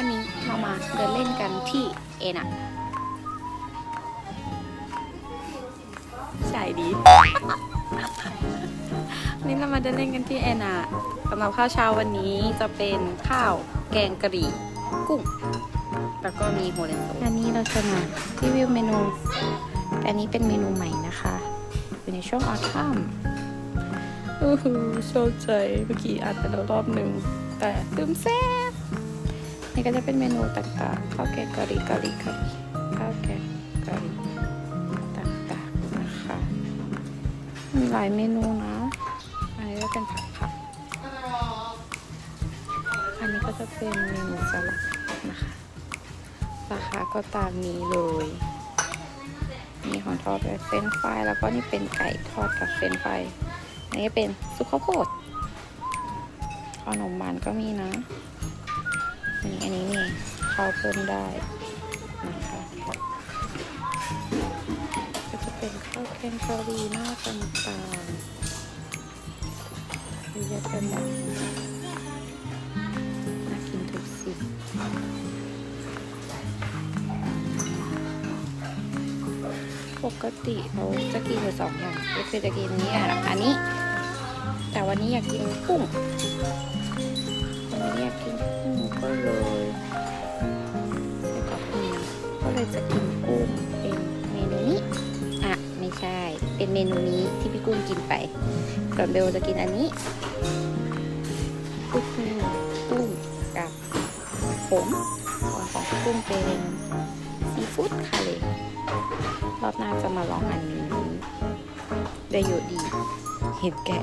วันนี้เรามาเดินเล่นกันที่เอนะใช่ดี วันนี้เรามาเดินเล่นกันที่เอนะสำหรับข้าวเช้าวันนี้จะเป็นข้าวแกงกะหรี่กุ้ง แล้วก็มีโฮเลนโซอันนี้เราจะมารีวิวเมนู อันนี้เป็นเมนูใหม่นะคะอยู่ในช่วงออทัมอู้หูโชคใจเมื่อกี้อัดไปแล้วรอบหนึ่งแต่ลืมแซ่บ นี่ก็จะเป็นเมนูต่างๆ ข้าวแกงกะหรี่กะหรี่กะหรี่ข้าวแกงกะหรี่ต่างๆนะคะ มีหลายเมนูนะ อันนี้ก็เป็นผักผักอันนี้ก็จะเป็นเมนูสลัดนะคะ ราคาก็ตามนี้เลยมีของทอดแบบเฟรนฟรายแล้วก็นี่เป็นไก่ทอดกับเฟรนฟรายอันนี้เป็นซุปข้าวโพดขนมมันก็มีนะ อันนี้อันนี้นี่ข้าเพิ่มได้นะคะก็จะเป็นข้าวแกงกะหรี่หน้าต่างๆเยอะแยะไปหมดน่ากินทุกสิ่งปกติเราจะกินอยู่สองอย่างก็คือจะกินนี้อะอันนี้ แต่วันนี้อยากกินกุ้ง ก็เลยใส่กับกุ้งก็เลยจะกินกุ้งเป็นเมนูนี้อะไม่ใช่ เป็นเมนูนี้ที่พี่กุ้งกินไปส่วนเบลจะกินอันนี้ก็คือกุ้งกับผมส่วนของกุ้งเป็นซีฟู้ดคาเลรอบหน้าจะมาลองอันนี้ได้เยอะดี เห็นแก่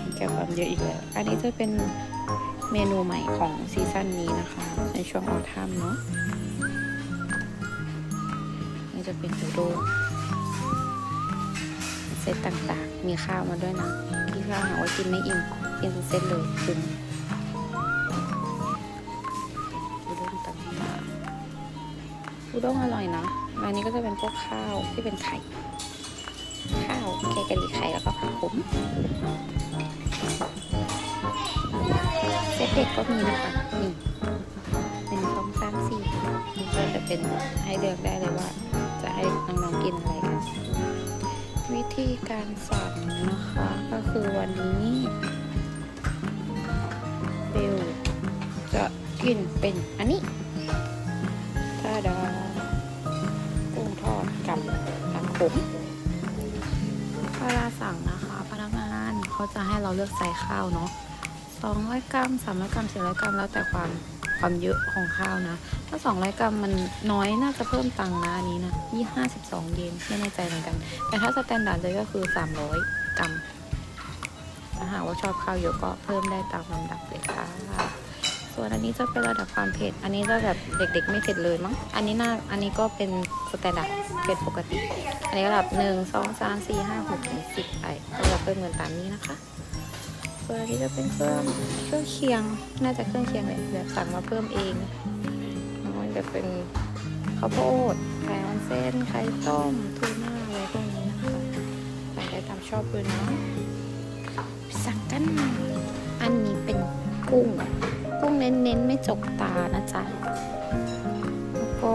เห็นแก่ความเยอะอีกแล้ว อันนี้จะเป็น เมนูใหม่ของซีซั่นนี้นะคะ ในช่วงออทัมเนาะนี่จะเป็นอูโดเซตต่างๆ มีข้าวมาด้วยนะที่ข้าวหาว่ากินไม่อิ่มกินเซตเลยถึงอูโดต่างๆอุด้งอร่อยนะอันนี้ก็จะเป็นพวกข้าวที่เป็นไข่ข้าวแกงกะหรี่ไข่แล้วก็ผักขม เซตเด็กก็มีนะคะนี่หนึ่งสองสามสี่นี่ก็จะเป็นให้เลือกได้เลยว่า จะให้น้องๆกินอะไรกัน วิธีการสั่งนะคะก็คือวันนี้เบลจะกินเป็นอันนี้ทาดากุ้งทอดกับผักขมเวลาสั่งนะคะ พนักงานเขาจะให้เราเลือกใส่ข้าวเนาะ 200 กรัม 300 กรัม 400 กรัม แล้วแต่ความความเยอะของข้าวนะ ถ้า 200 กรัมมันน้อยน่าจะเพิ่มตังค์นะอันนี้นะยี่52เยนไม่แน่ใจเหมือนกัน แต่ถ้าสแตนดาร์ดเลยก็คือ 300 กรัมถ้าหากว่าชอบข้าวเยอะก็เพิ่มได้ตามลำดับเลยค่ะส่วนอันนี้จะเป็นระดับความเผ็ด อันนี้จะแบบเด็ก ๆ ไม่เผ็ดเลยมั้ง อันนี้น่า อันนี้ก็เป็นสแตนดาร์ดเผ็ดปกติ อันนี้ระดับหนึ่งสองสามสี่ห้าหกถึงสิบไปก็จะเพิ่มเงินตามนี้นะคะ ส่วนอันนี้จะเป็นเครื่องเครื่องเคียง น่าจะเครื่องเคียงเลยเดี๋ยวสั่งมาเพิ่มเองมันจะเป็นข้าวโพดไข่ออนเส้นไข่ต้มทูน่าอะไรพวกนี้นะคะใส่ได้ตามชอบเลยนาะสั่งกัน อันนี้เป็นกุ้ง กุ้งเน้นๆ ไม่จกตานะจ๊ะ แล้วก็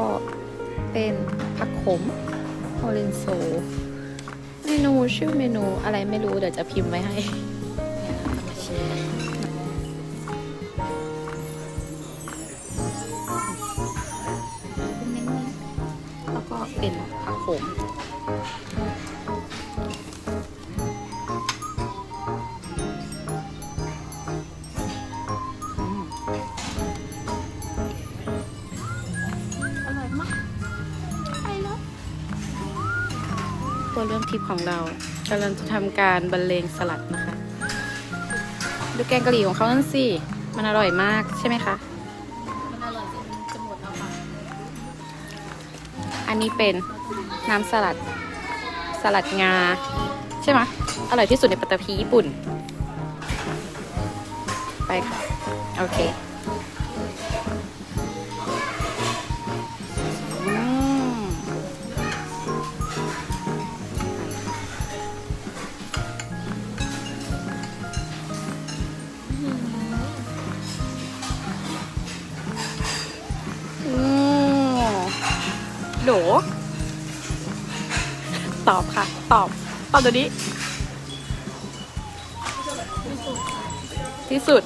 เป็นผักขมโอเรนโซ เมนูชื่อเมนูอะไรไม่รู้เดี๋ยวจะพิมพ์ไว้ให้ วเรื่องทิปของเรากำลังจะทำการบรรเลงสลัดนะคะ ดูแกงกะหรี่ของเขานั่นสิ มันอร่อยมากใช่ไหมคะ มันอร่อยจนจะหมดแล้วค่ะอันนี้เป็นน้ำสลัด สลัดงา ใช่ไหมอร่อยที่สุดในปัตตภีญี่ปุ่น ไปค่ะ โอเค อบตอบตัวนี้ ที่สุด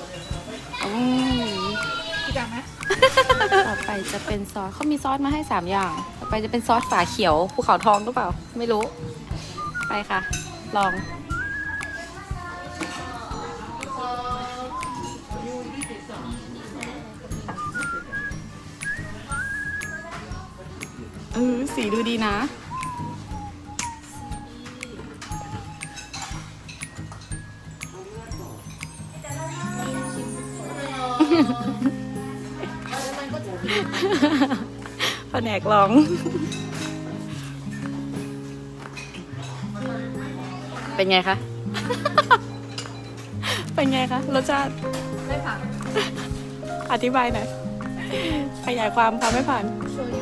อืมพี่จังไหมต่อไปจะเป็นซอสเขามีซอสมาให้สามอย่าง ต่อไปจะเป็นซอสฝาเขียวภูเขาทองหรือเปล่า ไม่รู้ ไปค่ะ ลอง เออสีดูดีนะ นกร้อง เป็นไงคะ เป็นไงคะ รสชาติ ไม่ผ่าน อธิบายหน่อย ขยายความความไม่ผ่าน โชยุ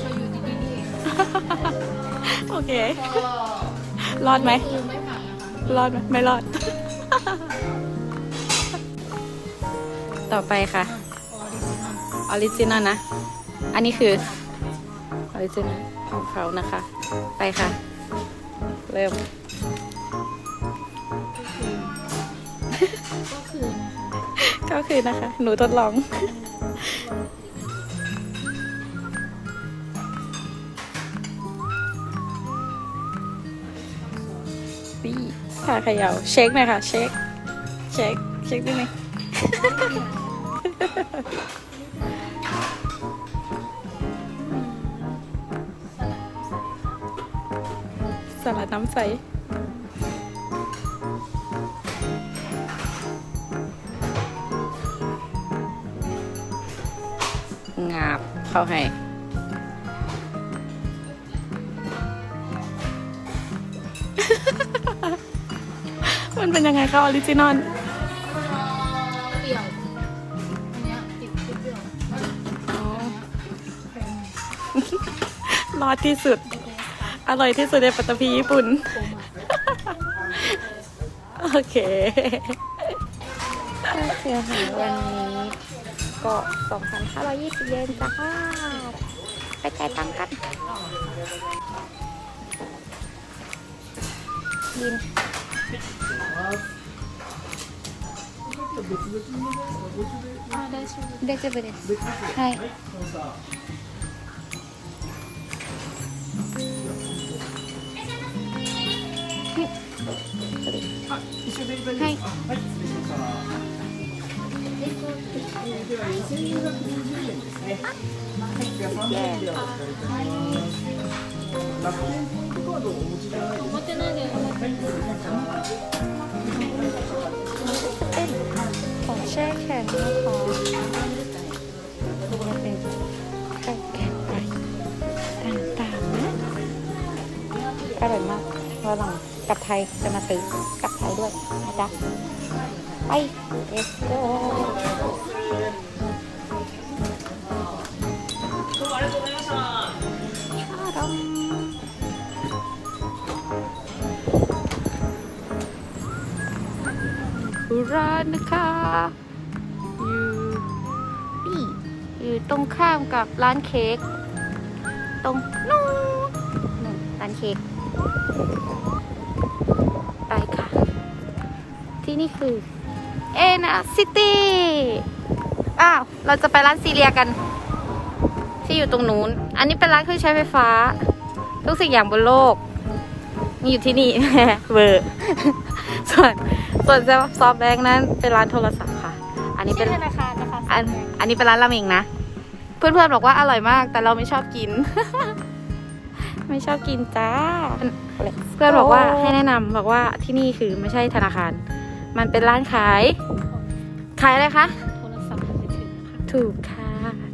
โชยุดีๆนี่เองโอเคก็รอดไหมคือไม่ผ่านนะคะรอดไหมไม่รอด ต่อไปค่ะออริจินอลออริจินอลนะ อันนี้คือออริจินอลของเขานะคะ ไปค่ะ เริ่ม ก็คือนะคะก็คือนะคะ หนูทดลองปี้ค่ะเขย่าเช็คหน่อยค่ะ เช็ค เช็ค เช็คได้ไหม น้ำใส งาบเข้าให้มันเป็นยังไงคะออริจินอลเปรี้ยวอันเนี้ยติดเปรี้ยวรอดที่สุด อร่อยที่สุดในปัตตภีญี่ปุ่น โอเคค่าเสียหายวันนี้ ก็ 2,520 เยนจ้าไปจ่ายตังค์กันยิน あ大丈夫大丈夫です。はい。はい。 เป็นของแช่แข็งนะคะจะเป็นไข่แข็งไปต่างๆนะอร่อยมากวันหลังกลับไทยจะมาซื้อกลับไทยด้วยนะจ๊ะไป let's go ร้านนะคะ อยู่นี่อยู่ตรงข้ามกับร้านเค้กตรงนู้นร้านเค้กไปค่ะ ที่นี่คือ เอนาซิตี้อ้าว เราจะไปร้านซีเรียกัน ที่อยู่ตรงนู้น อันนี้เป็นร้านเครื่องใช้ไฟฟ้า ทุกสิ่งอย่างบนโลก มีอยู่ที่นี่เวอร์ส่วน ส่วนซอฟต์แบงค์นั้นเป็นร้านโทรศัพท์ค่ะ อันนี้เป็นธนาคารนะคะอันอันนี้เป็นร้านราเมงนะ เพื่อนๆบอกว่าอร่อยมาก แต่เราไม่ชอบกิน ไม่ชอบกินจ้า เพื่อนบอกว่าให้แนะนำบอกว่าที่นี่คือไม่ใช่ธนาคาร มันเป็นร้านขาย ขายอะไรคะโทรศัพท์มือถือค่ะถูกค่ะ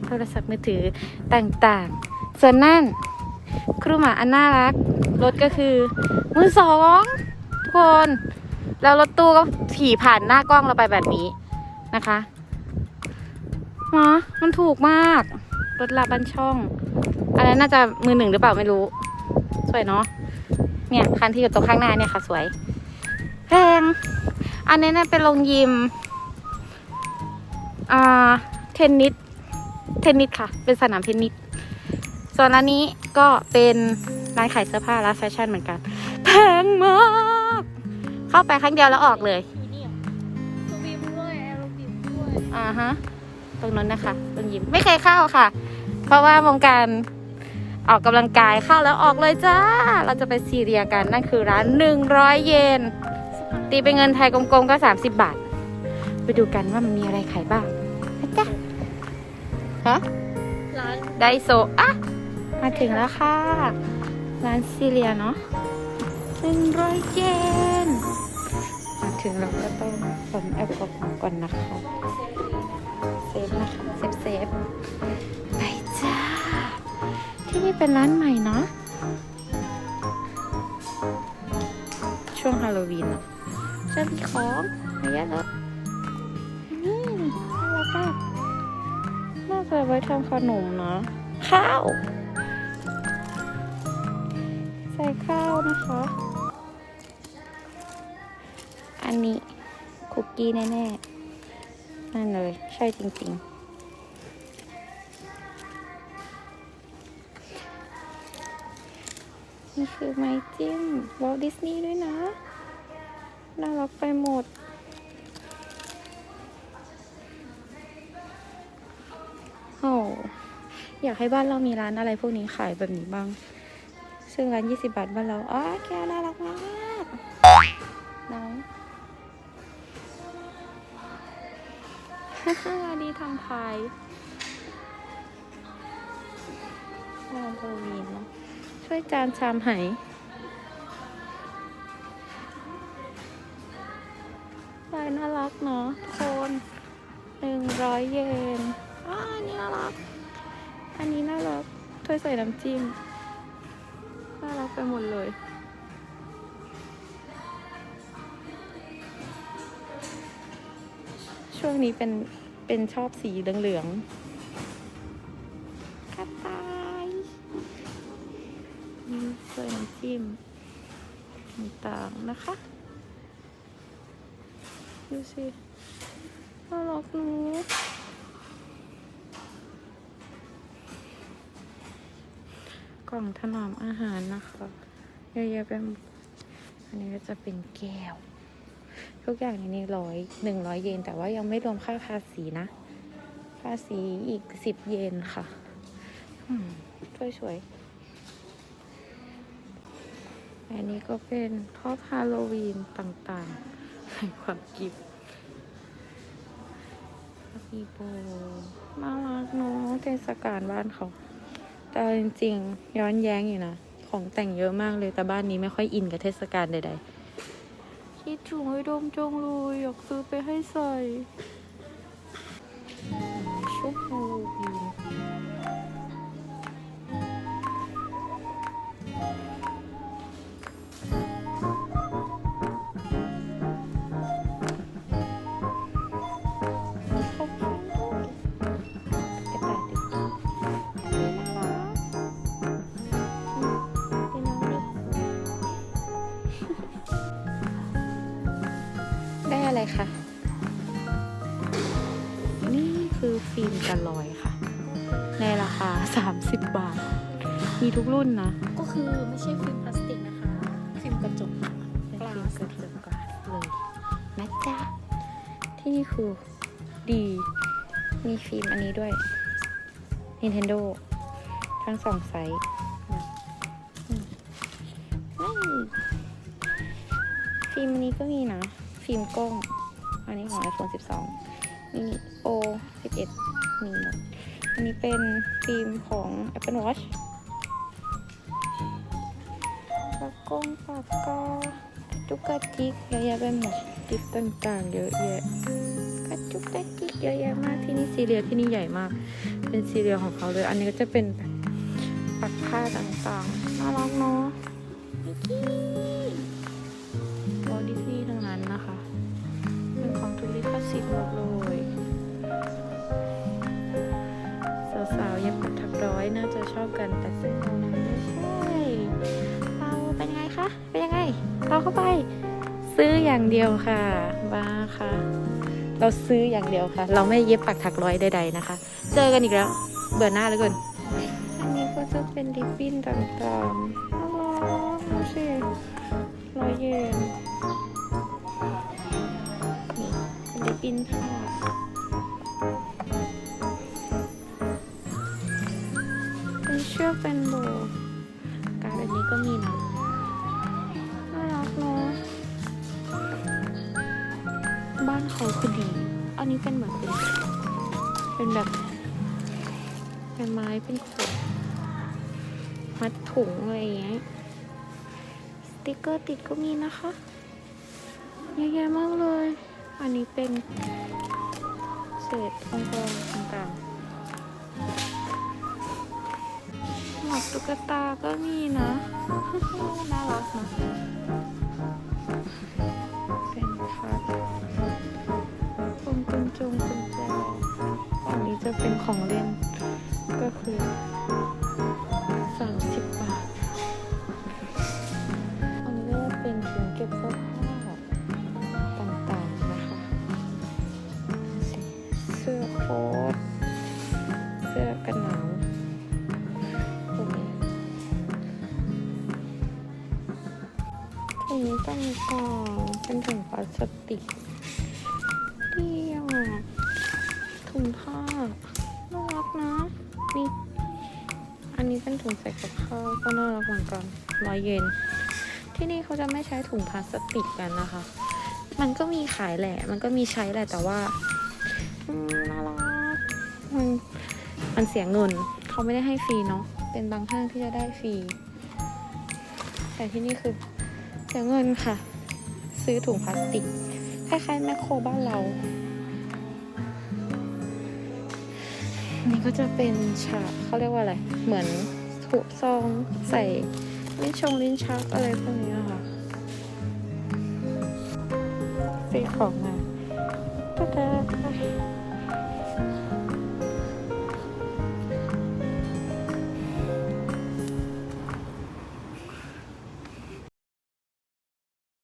โทรศัพท์มือถือต่างๆ ส่วนนั่นครูหมาอันน่ารักรถก็คือมือสองทุกคน แล้วรถตู้ก็ขี่ผ่านหน้ากล้องเราไปแบบนี้นะคะหมามันถูกมาก รถลาบันช่อง อันนั้นน่าจะมือหนึ่งหรือเปล่าไม่รู้ สวยเนาะ เนี่ยคันที่อยู่ตรงข้างหน้าเนี่ยค่ะ สวย แพง อันนี้น่าเป็นโรงยิม อ่า เทนนิส เทนนิสค่ะ เป็นสนามเทนนิส ส่วนอันนี้ก็เป็นร้านขายเสื้อผ้าร้านแฟชั่นเหมือนกัน แพงมาก เข้าไปครั้งเดียวแล้วออกเลยอยู่นี่เหรอตัวบีมด้วยแอโรบิมด้วยอ่าฮะตรงนั้นนะคะตรงยิมไม่เคยเข้าค่ะ เพราะว่าวงการออกกำลังกายเข้าแล้วออกเลยจ้า เราจะไปซีเรียกันนั่นคือร้าน 100 เยนตีเป็นเงินไทยกลมๆก็ 30 บาท ไปดูกันว่ามันมีอะไรขายบ้างนะจ๊ะฮะร้านไดโซอะมาถึงแล้วค่ะ ร้านซีเรียเนาะหนึ่งร้อยเยนมา ถึงเราก็ต้องผลแอลกอฮอล์ก่อนนะคะเซฟนะคะเซฟเซฟไปจ้า ที่นี่เป็นร้านใหม่เนาะช่วงฮาโลวีนเนอะจะมีของเยอะเลยนี่น่ารักมากน่าจะไว้ทำขนมเนาะข้าว ใส่ข้าวนะคะ กี้แน่ๆ นั่นเลย ใช่จริงๆนี่คือไม้จิ้มวอลดิสนีย์ด้วยนะ น่ารักไปหมด โอ้อยากให้บ้านเรามีร้านอะไรพวกนี้ขายแบบนี้บ้าง ซึ่งร้าน 20 บาทบ้านเราอ๋อแก้วน่ารักมาก น้อง ฮ่าฮ่าดีทายฮาโลวีนเนาะช่วยจานชามไหลายน่ารักเนาะทุกคนหนึ่งร้อยเยนอ่าอันนี้น่ารัก อันนี้น่ารักถ้วยใส่น้ำจิ้ม น่ารักไปหมดเลย ช่วงนี้เป็นเป็นชอบสีเหลืองๆกระต่ายมีเสื้อน้ำจิ้มต่างๆนะคะ ดูสิน่ารักหนูกล่องถนอมอาหารนะคะเยอะแยะไปหมดอันนี้ก็จะเป็นแก้ว ทุกอย่างในนี้ร้อยหนึ่งร้อยเยน แต่ว่ายังไม่รวมค่าภาษีนะ ภาษีอีกสิบเยนค่ะอืมช่วยสวยๆอันนี้ก็เป็นท็อปฮาโลวีนต่างๆให้ความกิฟต์มีโบน่ารักเนาะเทศกาลบ้านเขา แต่เอาจริงๆ ย้อนแย้งอยู่นะ ของแต่งเยอะมากเลยแต่บ้านนี้ไม่ค่อยอินกับเทศกาลใดๆ คิดถึงไอ้ดมจงเลยอยากซื้อไปให้ใส่ชุดฮ ได้อะไรคะ นี่คือฟิล์มกันลอยค่ะ ในราคา 30 บาท มีทุกรุ่นนะ ก็คือไม่ใช่ฟิล์มพลาสติกนะคะ ฟิล์มกระจกเป็นฟิล์มกระจกกลาสเลยนะจ๊ะ ที่นี่คือดี มีฟิล์มอันนี้ด้วย Nintendo ทั้งสองไซส์นะอืมนี่ฟิล์มอันนี้ก็มีนะ ฟิล์มกล้อง อันนี้ของ iPhone 12มินิ O 11 มีหมดอันนี้เป็นฟิล์มของ Apple Watch ปากกงปากกาจุกกระจิกเยอะแยะไปหมดจิกต่างๆเยอะแยะกระจุกกระจิกเยอะแยะมากที่นี่ซีเรียที่นี่ใหญ่มาก เป็นซีเรียของเขาเลย อันนี้ก็จะเป็นแบบปักผ้าต่างๆน่ารักเนาะมิกกี้วอลดิสนีย์ทั้งนั้นนะคะ ป็นของทุลิขสิทธิ์หมดเลยสาวๆเย็บปักถักร้อยน่าจะชอบกันแต่ซึ่งเรานั้นไม่ใช่เราเป็นยังไงคะ เป็นยังไงเราเข้าไป ซื้ออย่างเดียวค่ะบ้าค่ะ เราซื้ออย่างเดียวค่ะ เราไม่เย็บปักถักร้อยใดๆนะคะ เจอกันอีกแล้ว เบื่อหน้าเหลือเกินอันนี้ก็จะเป็นดิปปิ้นต่างๆน่ารักดูสิร้อยเยน เป็นดินผ้าเป็นเชือกเป็นโบการดอันนี้ก็มีนะน่ารักเนาะบ้านเขาคือดี อันนี้เป็นเหมือนเป็นเป็นแบบเป็นไม้เป็นขวดมัดถุงอะไรอย่างเงี้ยสติกเกอร์ติดก็มีนะคะเยอะแยะมากเลย อันนี้เป็นเศษทองคำต่างๆหมวกตุ๊กตาก็มีนะ น่ารักนะเป็นพัดพวงกุญจงกุญแจฝั่งนี้จะเป็นของเล่นก็คือ ถุงนี้ต้องมีกล่องเป็นถุงพลาสติกเดีอะถุงผ้าน่ารักนะนี่อันนี้เป็นถุงใส่กับข้าวก็น่ารักเหมือนกันร้อยเยนที่นี่เขาจะไม่ใช้ถุงพลาสติกกันนะคะ มันก็มีขายแหละ มันก็มีใช้แหละแต่ว่าน่ารักมันมันเสียเงินเขาไม่ได้ให้ฟรีเนาะเป็นบางห้างที่จะได้ฟรี แต่ที่นี่คือ เสียเงินค่ะ ซื้อถุงพลาสติก คล้ายๆแมคโครบ้านเรา นี่ก็จะเป็นฉากเขาเรียกว่าอะไร เหมือนถุงซองใส่ลิ้นชงลิ้นชักอะไรพวกนี้ค่ะซื้อของมาตาดา